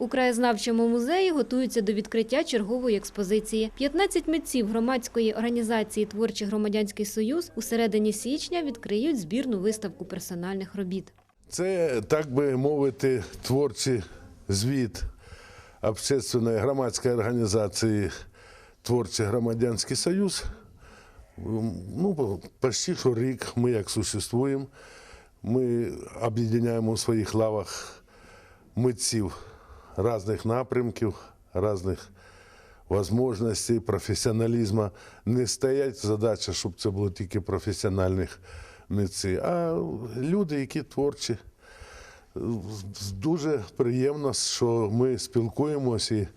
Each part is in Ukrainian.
У краєзнавчому музеї готуються до відкриття чергової експозиції. 15 митців громадської організації Творчий громадянський союз у середині січня відкриють збірну виставку персональних робіт. Це, так би мовити, творчий звіт общественної громадської організації Творчий громадянський союз. Ну, почти що рік ми як существуємо. Ми об'єднаємо у своїх лавах митців різних напрямків, різних можливостей, професіоналізму. Не стоять задача, щоб це було тільки професіональних митці, а люди, які творчі. Дуже приємно, що ми спілкуємося і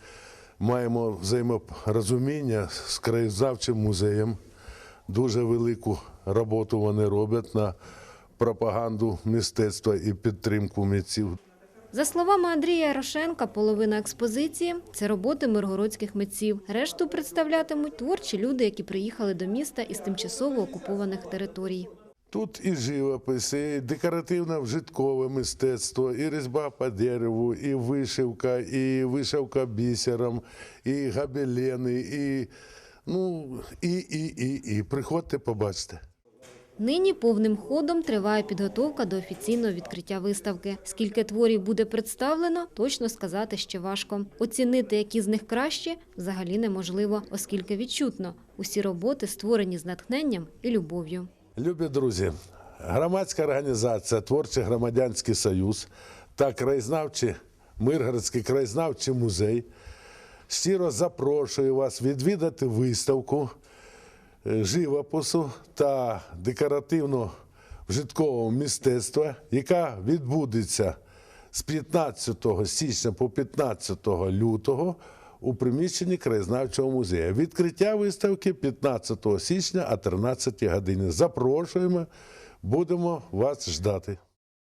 маємо взаєморозуміння з краєзнавчим музеєм. Дуже велику роботу вони роблять на пропаганду мистецтва і підтримку митців. За словами Андрія Ярошенка, половина експозиції – це роботи миргородських митців. Решту представлятимуть творчі люди, які приїхали до міста із тимчасово окупованих територій. Тут і живопис, і декоративне вжиткове мистецтво, і різьба по дереву, і вишивка, і вишивка бісером, і гобелени, і, ну, і, і, і, і. Приходьте, побачите. Нині повним ходом триває підготовка до офіційного відкриття виставки. Скільки творів буде представлено, точно сказати ще важко. Оцінити, які з них кращі, взагалі неможливо, оскільки відчутно. Усі роботи створені з натхненням і любов'ю. Любі друзі, громадська організація Творчий громадянський союз та краєзнавчий Миргородський краєзнавчий музей щиро запрошую вас відвідати виставку живопису та декоративно-вжиткового мистецтва, яка відбудеться з 15 січня по 15 лютого у приміщенні краєзнавчого музею. Відкриття виставки 15 січня о 13 годині. Запрошуємо, будемо вас ждати.